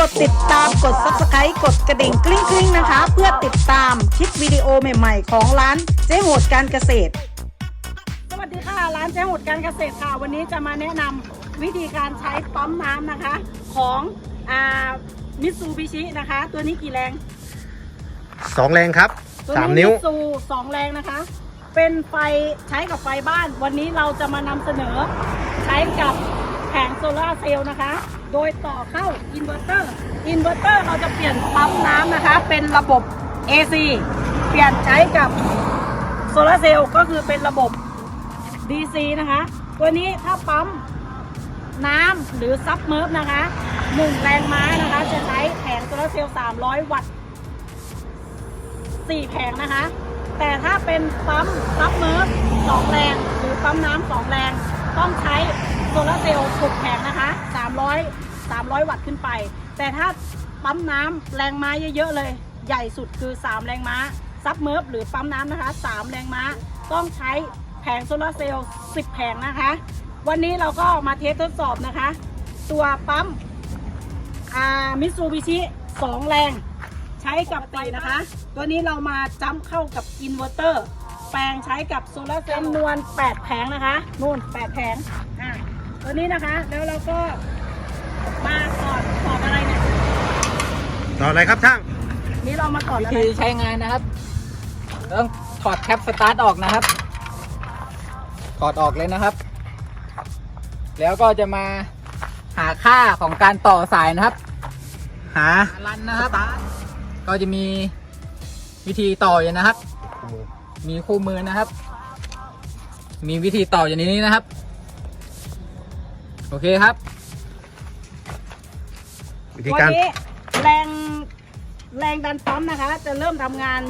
กดติดตามกด subscribe กดกระดิ่งกริ๊งกริ๊งนะคะ เพื่อติดตามคลิปวิดีโอใหม่ๆ ของร้านเจ๊โหดการเกษตร สวัสดีค่ะร้านเจ๊โหดการเกษตรค่ะ วันนี้จะมาแนะนำวิธีการใช้ปั๊มน้ำนะคะ ของอ่ามิตซูบิชินะคะ ตัวนี้กี่แรง สองแรงครับตัวสามนิ้วมิตซูสองแรงนะคะ เป็นไฟใช้กับไฟบ้าน วันนี้เราจะมานำเสนอ ใช้กับแผงโซลาร์เซลล์นะคะ โดยต่อเข้าอินเวอร์เตอร์อินเวอร์เตอร์เราจะเปลี่ยนปั๊มน้ำนะคะ เป็นระบบ AC เปลี่ยนใช้กับโซลาเซลล์ก็คือเป็นระบบ DC นะคะ ตัวนี้ถ้าปั๊มน้ำหรือซับเมิร์ฟนะคะหนึ่งแรงม้านะคะ จะใช้แผงโซลาเซลล์ 300 วัตต์4แผงนะคะ แต่ถ้าเป็นปั๊มซับเมิร์ฟ2แรง หรือปั๊มน้ำ2แรง ต้องใช้โซลาเซลล์6แผงนะคะ 300 300 วัตต์ขึ้นไป แต่ถ้าปั๊มน้ำแรงม้าเยอะๆเลย ใหญ่สุดคือ 3 แรงม้า ซับเมิร์ฟหรือปั๊มน้ำนะคะ 3 แรงม้า ต้องใช้แผงโซลาร์เซลล์ 10 แผงนะคะ วันนี้เราก็มาเทสทดสอบนะคะ ตัวปั๊มอ่ามิตซูบิชิสองแรง ใช้กับไฟนะคะ ตัวนี้เรามาจ้ำเข้ากับอินเวอร์เตอร์ แปลงใช้กับโซลาร์เซลล์จำนวน 8 แผงนะคะ นู่น 8 แผงอะตัวนี้นะคะ แล้วเราก็ มาถอดถอดอะไรเนี่ยต่ออะไรครับช่างนี่เรามาถอดวิอะไรธีใช้งานนะครับต้องถอดแคปสตาร์ทออกนะครับ ถอดออกเลยนะครับ แล้วก็จะมาหาค่าของการต่อสายนะครับ หารันนะครับ ก็จะมีวิธีต่ออยู่นะครับ มีคู่มือนะครับ มีวิธีต่ออย่างนี้นะครับ โอเคครับ วิธีตัวการนี้แรงแรงดันปั๊มนะคะ จะเริ่มทำงาน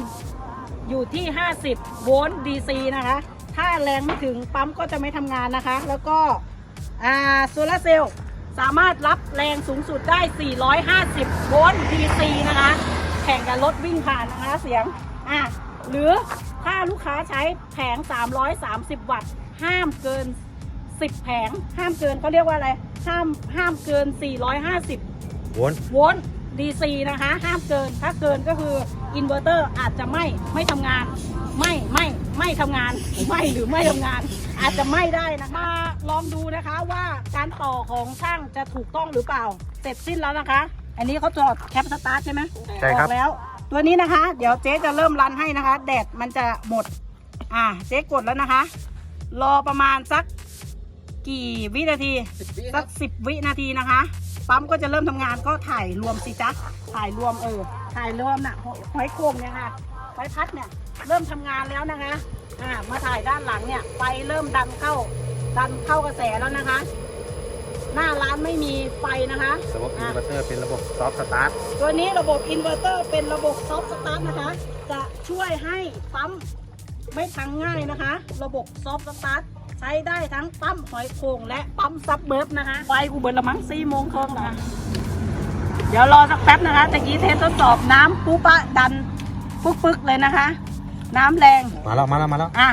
อยู่ที่ 50 โวลต์ DC นะคะ ถ้าแรงไม่ถึงปั๊มก็จะไม่ทำงานนะคะ แล้วก็อ่าโซลาร์เซลล์สามารถรับแรงสูงสุดได้ 450 โวลต์ DC นะคะ แข่งกับรถวิ่งผ่านนะคะเสียงอะหรือถ้าลูกค้าใช้แผง 330 วัตต์ ห้ามเกิน 10 แผง ห้ามเกินเขาเรียกว่าอะไร ห้ามห้ามเกิน 450 วนโวลต์ DC นะคะ ห้ามเกิน ถ้าเกินก็คืออินเวอร์เตอร์อาจจะไม่ไม่ทำงาน ไม่ไม่ไม่ทำงาน ไม่หรือไม่ทำงาน อาจจะไม่ได้นะคะมาลองดูนะคะว่าการต่อของช่างจะถูกต้องหรือเปล่า เสร็จสิ้นแล้วนะคะ อันนี้เขาจอดแคปสตาร์ทใช่ไหมใช่ครับ ออกแล้ว ตัวนี้นะคะ เดี๋ยวเจ๊จะเริ่มรันให้นะคะ แดดมันจะหมด อ่าเจ๊กดแล้วนะคะ รอประมาณสักกี่วินาที สักสิบวินาทีนะคะ ปั๊มก็จะเริ่มทำงานก็ถ่ายรวมสิจ๊ะถ่ายรวมเออถ่ายรวมน่ะหอยหอยโข่งเนี่ยค่ะหอยพัดเนี่ยเริ่มทำงานแล้วนะคะอ่ามาถ่ายด้านหลังเนี่ยไฟเริ่มดันเข้าดันเข้ากระแสแล้วนะคะ หน้าร้านไม่มีไฟนะคะระบบอิอะนเวอร์เตอร์เป็นระบบซอฟต์สตาร์ทตัวนี้ระบบอินเวอร์เตอร์เป็นระบบซอฟต์สตาร์ทนะคะ จะช่วยให้ปั๊มไม่พังง่ายนะคะ ระบบซอฟต์สตาร์ท ใช้ได้ทั้งปั๊มหอยโข่งและปั๊มซับเบิร์ฟนะคะไฟกูเบิร์ละมั้งสี่โมงครึ่งนะคะเดี๋ยวรอสักแป๊บนะคะตะกี้เทสทดสอบน้ำปุ๊บะดันปึ๊กๆเลยนะคะ น้ำแรงมาแล้วมาแล้วมาแล้วอะ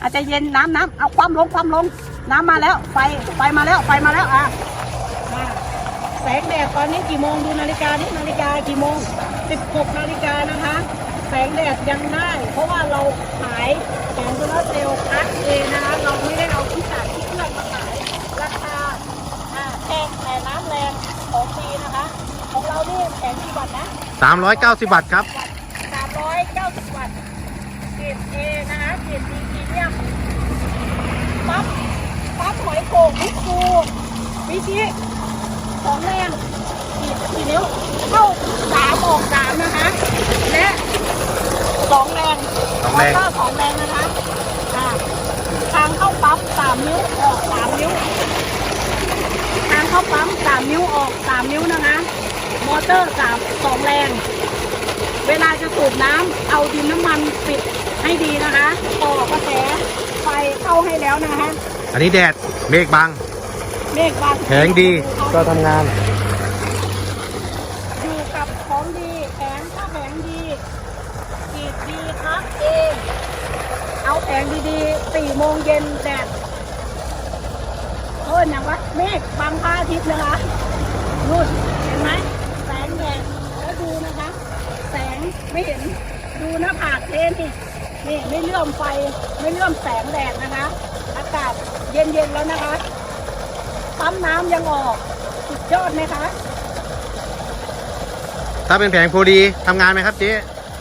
อาจจะเย็นน้ำน้ำเอาความลงความลง น้ำมาแล้วไฟไฟมาแล้วไฟมาแล้วอะอะแสงแดดตอนนี้กี่โมงดูนาฬิกานี่นาฬิกากี่โมง 16นาฬิกานะคะ แสงแดดยังได้ เพราะว่าเราขายแสงโซลาร์เซลล์คัดเองนะคะเราไม่ได้เอาที่จากที่เครื่องมาขายราคาอะแพงแต่น้ำแรงของฟรีนะคะ ของเรานี่แสงกี่วัตต์นะ 390วัตต์ครับ 390 วัตต์เกรด A นะคะเกรด D พรีเมียมปั๊บปั๊บหอยโข่งพิซูวิชิสองแรงกี่กี่นิ้วเข้าสามออกสามนะคะ และสองแรงสองแรงมอเตอร์สองแรงนะคะอ่าทางเข้าปั๊มสามนิ้วออกสามนิ้ว ทางเข้าปั๊มสามนิ้วออกสามนิ้วนะคะม อเตอร์สามสองแรง เวลาจะสูบน้ำเอาดินน้ำมันปิดให้ดีนะคะต่อกระแสไฟเข้าให้แล้วนะคะอันนี้แดดเมฆบัง เมฆบางแข็งดี ก็ทำงาน อยู่กับของดีแผงถ้าแผงดีกีดดีครับเอเอาแผงดีๆสี่โมงเย็นแดดเพิ่นอย่างวะเมฆบางพระอาทิตย์นะคะนู่นเห็นไหม แสงไม่เห็นดูหน้าผากเทนี่นี่ไม่เลื่อมไฟไม่เลื่อมแสงแดดนะคะ อากาศเย็นๆแล้วนะคะปั๊มน้ำยังออกสุดยอดไหมคะถ้าเป็นแผงโพดีทำงานไหมครับเจ๊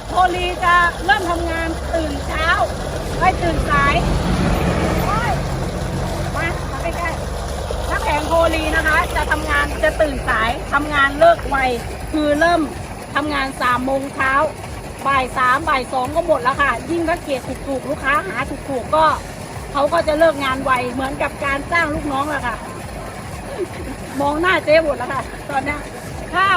โพลีจะเริ่มทำงานตื่นเช้าไม่ตื่นสายโอ้ยมามาใกล้ๆถ้าแผงโพลีนะคะ จะทำงานจะตื่นสายทำงานเลิกไวคือเริ่ม ทำงานสามโมงเช้าบ่ายสามบ่ายสองก็หมดแล้วค่ะ ยิ่งถ้าเกียรถูกๆลูกค้าหาถูกๆก็เขาก็จะเลิกงานไวเหมือนกับการจ้างลูกน้องแหละค่ะ มองหน้าเจ๊หมดแล้วค่ะ ตอนนี้ถ้า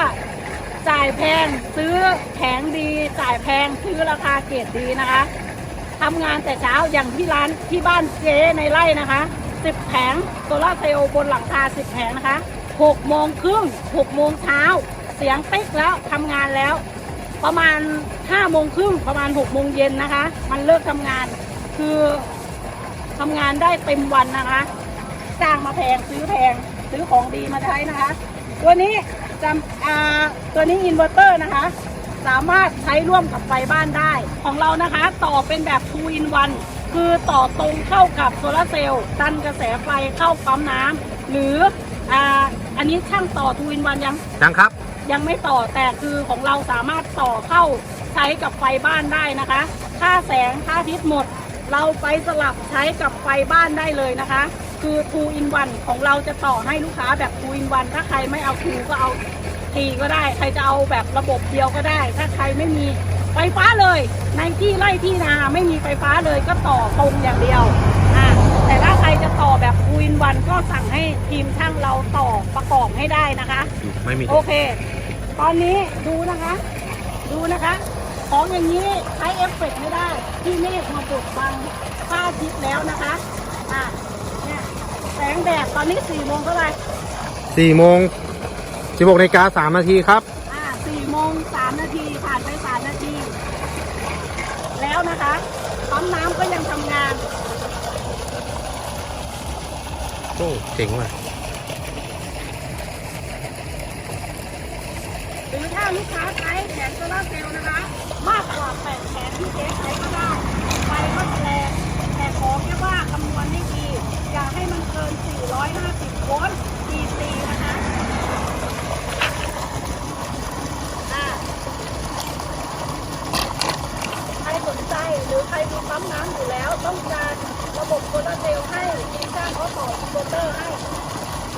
จ่ายแพงซื้อแผงดีจ่ายแพงซื้อราคาเกรดดีนะคะทำงานแต่เช้าอย่างที่ร้านที่บ้านเจ๊ในไร่นะคะ10แผงโซลาเซลล์บนหลังคา10แผงนะคะ6โมงครึ่ง6โมงเช้า เสียงติ๊กแล้วทำงานแล้ว ประมาณ5โมงครึ่งประมาณ6โมงเย็นนะคะ มันเลิกทำงาน คือทำงานได้เต็มวันนะคะจ้างมาแพงซื้อแพงซื้อของดีมาใช้นะคะ ตัวนี้จำอ่าตัวนี้อินเวอร์เตอร์นะคะ สามารถใช้ร่วมกับไฟบ้านได้ ของเรานะคะ ต่อเป็นแบบ2 in 1คือต่อตรงเข้ากับโซลาเซลล์ดันกระแสไฟเข้าปั๊มน้ำหรืออ่าอันนี้ช่างต่อ2 in 1ยังยังครับ ยังไม่ต่อแต่คือของเราสามารถต่อเข้าใช้กับไฟบ้านได้นะคะ ค่าแสงค่าทิตย์หมด เราไปสลับใช้กับไฟบ้านได้เลยนะคะ คือ 2 in 1 ของเราจะต่อให้ลูกค้าแบบ 2 in 1 ถ้าใครไม่เอา 2 ก็เอาทีก็ได้ ใครจะเอาแบบระบบเดียวก็ได้ ถ้าใครไม่มีไฟฟ้าเลย ในที่ไร่ที่นาไม่มีไฟฟ้าเลยก็ต่อตรงอย่างเดียว จะต่อแบบ2 in 1ก็สั่งให้ทีมช่างเราต่อประกอบให้ได้นะคะ ไม่มี โอเค ตอนนี้ดูนะคะ ดูนะคะ ของอย่างนี้ใช้เอฟเฟกต์ไม่ได้ที่เมฆมาบดบังฝ้าทิศแล้วนะคะอะเนี่ยแสงแดดตอนนี้สี่โมงเท่าไหร่สี่โมงสิบหกนาฬิกาสามนาทีครับ อ่าสี่โมงสามนาทีผ่านไปสามนาที แล้วนะคะปั๊มน้ำก็ยังทำงาน โอ้เจ๋งว่ะหรือถ้าลูกค้าใช้แผงโซลาร์เซลล์นะคะ มากกว่าแปดแผงที่เจ๊ใช้ก็ได้ ไฟก็จะแรงแต่ขอแค่ว่าคำนวณให้ดี อย่าให้มันเกิน 450 โวลต์ DC นะคะอ่าใครสนใจหรือใครมีปั๊มน้ำอยู่แล้ว ต้องการระบบโซลาร์เซลล์ให้ทีมช่างเขาต่ออินเวอร์เตอร์ให้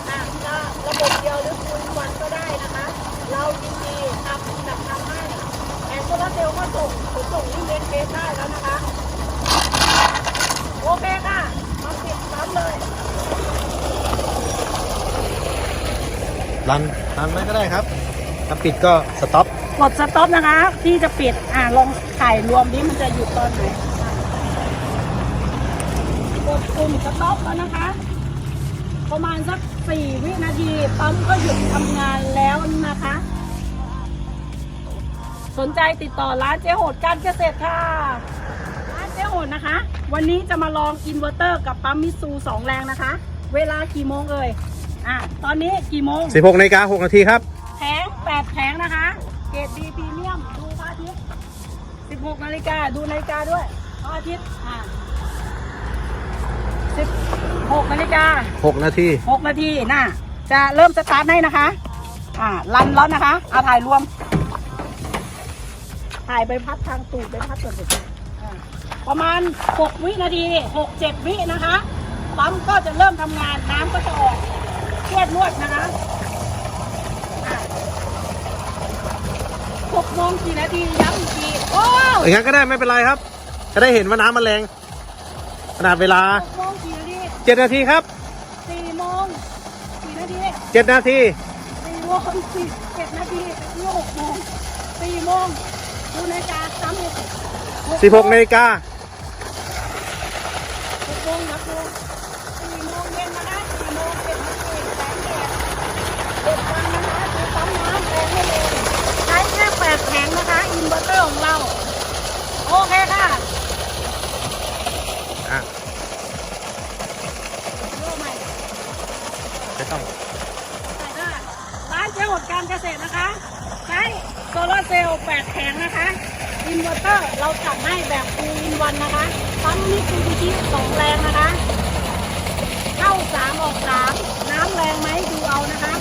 อะจะระบบเดียวหรือคูณวันก็ได้นะคะ เรายินดีทำแบบทำให้แอนโซลาร์ เซลล์ก็ส่งขนส่งที่เล็กเทสได้แล้วนะคะ โอเคค่ะมาปิดซ้ำเลยรันรันไว้ก็ได้ครับ ถ้าปิดก็สต็อปกดสต็อปนะคะ ที่จะปิดอ่าลองถ่ายรวมดิมันจะหยุดตอนไหนอะกดปุ่มสต็อปแล้วนะคะ ประมาณสักสี่วินาทีปั๊มก็หยุดทำงานแล้วนะคะ สนใจติดต่อร้านเจ๊โหดการเกษตรค่ะ ร้านเจ๊โหดนะคะ วันนี้จะมาลองอินเวอร์เตอร์กับปั๊มมิตซูสองแรงนะคะ เวลากี่โมงเอ่ยอะตอนนี้กี่โมงสิบหกนาฬิกาหกนาทีครับ แผงแปดแผงนะคะ เกรดดีพรีเมียม ดูพระอาทิตย์16นาฬิกาดูนาฬิกาด้วยพระอาทิตย์อ่า16นาฬิกาหกนาที 6นาทีน่ะจะเริ่มสตาร์ทให้นะคะ อ่ารันแล้วนะคะเอาถ่ายรวม ถ่ายใบพัดทางตูดใบพัดส่วนสุดอ่าประมาณ 6 วินาที 6 7 วินะคะปั๊มก็จะเริ่มทำงานน้ำก็จะออกเลียดนวดนะคะอ่า6โมงกี่นาทีย้ำอีกทีโอ้อย่างนั้นก็ได้ไม่เป็นไรครับ จะได้เห็นว่าน้ำมันแรง ขนาดเวลา6โมงกี่นาทีเจ็ดนาทีครับ4โมงกี่นาทีเจ็ดนาทีสี่โมงสี่เจ็ดนาทีนี่หกโมงสี่โมง ดูนาฬิกาซ้ำอีกสิบหกนาฬิกาหกโมงครับดูสี่โมงเย็นนะคะสี่โมงเจ็ดนาทีแสงแดดเด็ดวันนะคะดูปั๊มน้ำแรงให้เลยใช้แค่แปดแผงนะคะอินเวอร์เตอร์ของเรา โอเคค่ะอะโล่ใหม่ไม่ต้องใส่ได้ร้านเจ๊หดการเกษตรนะคะใช้โซ ลาร์เซลล์ลล์8แผงนะคะอินเวอร์เตอร์เราจัดให้แบบฟูอินวันนะคะปั๊มนี่คือที่สองแรงนะคะ เข้าสามออกสามน้ำแรงไหมดูเอานะคะ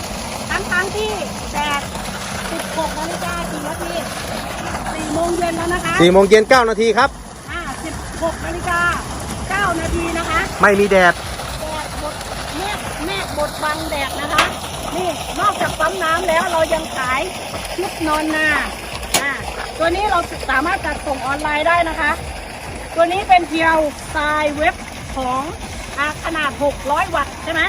ทั้งทั้งๆที่แดด16นาฬิกากี่นาที4โมงเย็นแล้วนะคะสี่โมงเย็นเก้านาทีครับอ่า16นาฬิกา9นาทีนะคะ ไม่มีแดดแดดบดเมฆเมฆบดบังแดดนะคะ นี่นอกจากปั๊มน้ำแล้วเรายังขายชุดนอนนาอ่าตัวนี้เราสามารถจัดส่งออนไลน์ได้นะคะ ตัวนี้เป็นเพียวสไตล์เว็บของอาขนาด 600 วัตต์ใช่ไหม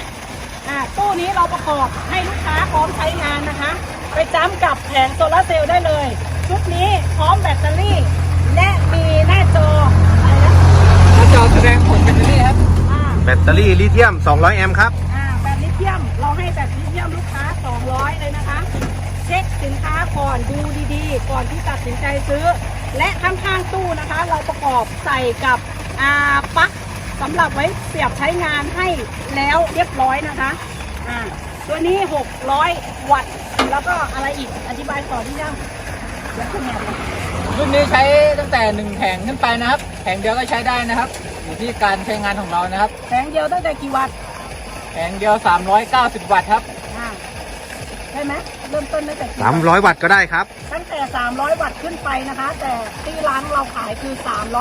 อ่าตู้นี้เราประกอบให้ลูกค้าพร้อมใช้งานนะคะ ไปจ้ำกับแผงโซลาร์เซลล์ได้เลย ชุดนี้พร้อมแบตเตอรี่ และมีหน้าจออะไรนะหน้าจอแสดงผลแบตเตอรี่ครับอ่าแบตเตอรี่ลิเธียม 200 แอมป์ครับ อ่าแบตลิเธียมเราให้แบต ลิเธียมลูกค้า 200 เลยนะคะ เช็คสินค้าก่อนดูดีๆ ก่อนที่ตัดสินใจซื้อ และข้างๆตู้นะคะ เราประกอบใส่กับอ่าปลั๊กสำหรับไว้เสียบใช้งานให้แล้วเรียบร้อยนะคะอ่าตัวนี้ 600 วัตต์ แล้วก็อะไรอีกอธิบายต่อที่ยังเดี๋ยวคุณแม่บอกรุ่นนี้ใช้ตั้งแต่หนึ่งแผงขึ้นไปนะครับ แผงเดียวก็ใช้ได้นะครับ อยู่ที่การใช้งานของเรานะครับ แผงเดียวตั้งแต่กี่วัตต์ แผงเดียว 390 วัตต์ครับอ่าใช่ไหมเริ่มต้นตั้งแต่กี่วัตต์300วัตต์ก็ได้ครับ ตั้งแต่ 300 วัตต์ขึ้นไปนะคะ แต่ที่ร้านเราขายคือ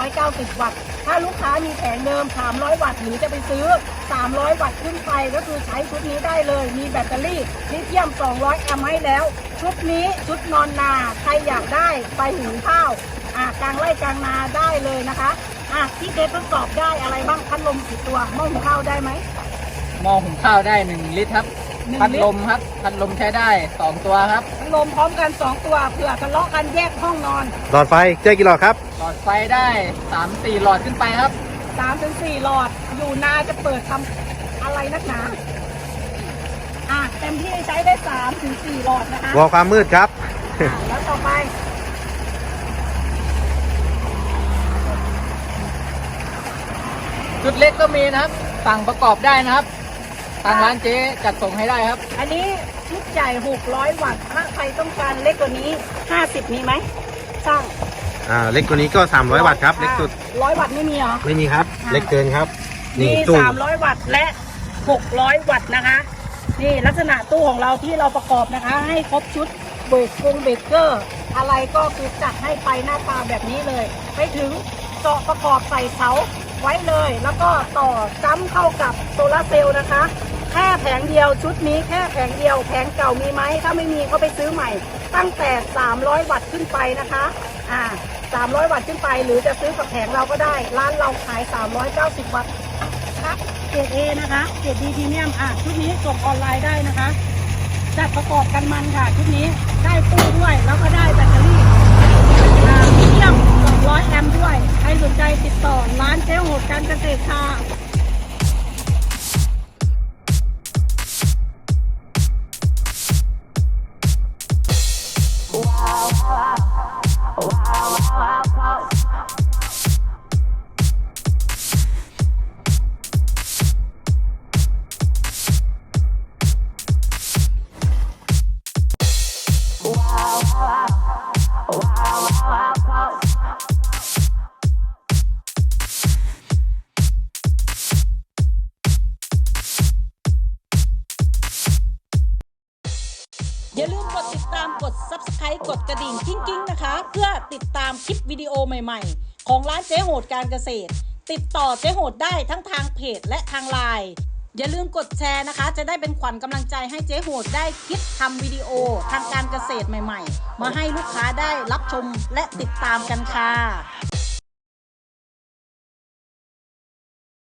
390 วัตต์ ถ้าลูกค้ามีแผงเดิม 300 วัตต์หรือจะไปซื้อ 300 วัตต์ขึ้นไปก็คือใช้ชุดนี้ได้เลย มีแบตเตอรี่ลิเธียม 200 แอมป์ให้แล้ว ชุดนี้ชุดนอนนา ใครอยากได้ไปหุงข้าวอ่ากลางไร่กลางนาได้เลยนะคะอะที่เทสทดสอบได้อะไรบ้างพัดลมกี่ตัวหม้อหุงข้าวได้ไหม หม้อหุงข้าวได้1ลิตรครับหนึ่ง พัดลิลตรมครับพัดลมใช้ได้2ตัวครับพัดลมพร้อมกัน2ตัวเผื่อทะเลาะกันแยกห้องนอน หลอดไฟเจ๊กี่หลอดครับ หลอดไฟได้3-4หลอดขึ้นไปครับสามถึงสี่หลอดอยู่นาจะเปิดทำอะไรนักหนาอะเต็มที่ใช้ได้สามถึงสี่หลอดนะคะวอลความมืดครับอะแล้วต่อไปชุดเล็กก็มีนะครับ สั่งประกอบได้นะครับ ทางร้านเจ๊จัดส่งให้ได้ครับ อันนี้ชุดใหญ่หกร้อยวัตต์ถ้าใครต้องการเล็กกว่านี้ห้าสิบมีไหมช่างอ่าเล็กกว่านี้ก็ 300 วัตต์ครับ เล็กสุด ร้อยวัตต์ไม่มีเหรอ ไม่มีครับอ่าเล็กเกินครับ มีนี่ตู้สามร้อยวัตต์และหกร้อยวัตต์นะคะ นี่ลักษณะตู้ของเราที่เราประกอบนะคะ ให้ครบชุดเบรกกงเบรกเกอร์ อะไรก็คือจัดให้ไปหน้าตาแบบนี้เลยไปถึงเจาะประกอบใส่เสาไว้เลย แล้วก็ต่อจ้ำเข้ากับโซลาร์เซลล์นะคะแค่แผงเดียวชุดนี้แค่แผงเดียวแผงเก่ามีไหมถ้าไม่มีก็ไปซื้อใหม่ ตั้งแต่ 300 วัตต์ขึ้นไปนะคะอ่า300 วัตต์ขึ้นไป หรือจะซื้อกับแผงเราก็ได้ ร้านเราขาย 390 วัตต์ครับเกรด A นะคะเกรด D พรีเมียมอะชุดนี้ส่งออนไลน์ได้นะคะจัดประกอบกันมันค่ะชุดนี้ได้ตู้ด้วยแล้วก็ได้แบตเตอรี่อ่าพรีเมียม200แอมป์ด้วย ใครสนใจติดต่อร้านเจ๊โหดการเกษตรค่ะ wow, wow, wow, wow. อย่าลืมกดติดตามกด subscribe กดกระดิ่งกิ้งๆนะคะ เพื่อติดตามคลิปวิดีโอใหม่ๆ ของร้านเจ๊โหดการเกษตร ติดต่อเจ๊โหดได้ทั้งทางเพจและทางไลน์อย่าลืมกดแชร์นะคะ จะได้เป็นขวัญกำลังใจให้เจ๊โหดได้คิดทำวิดีโอทางการเกษตรใหม่ๆ มาให้ลูกค้าได้รับชมและติดตามกันค่ะ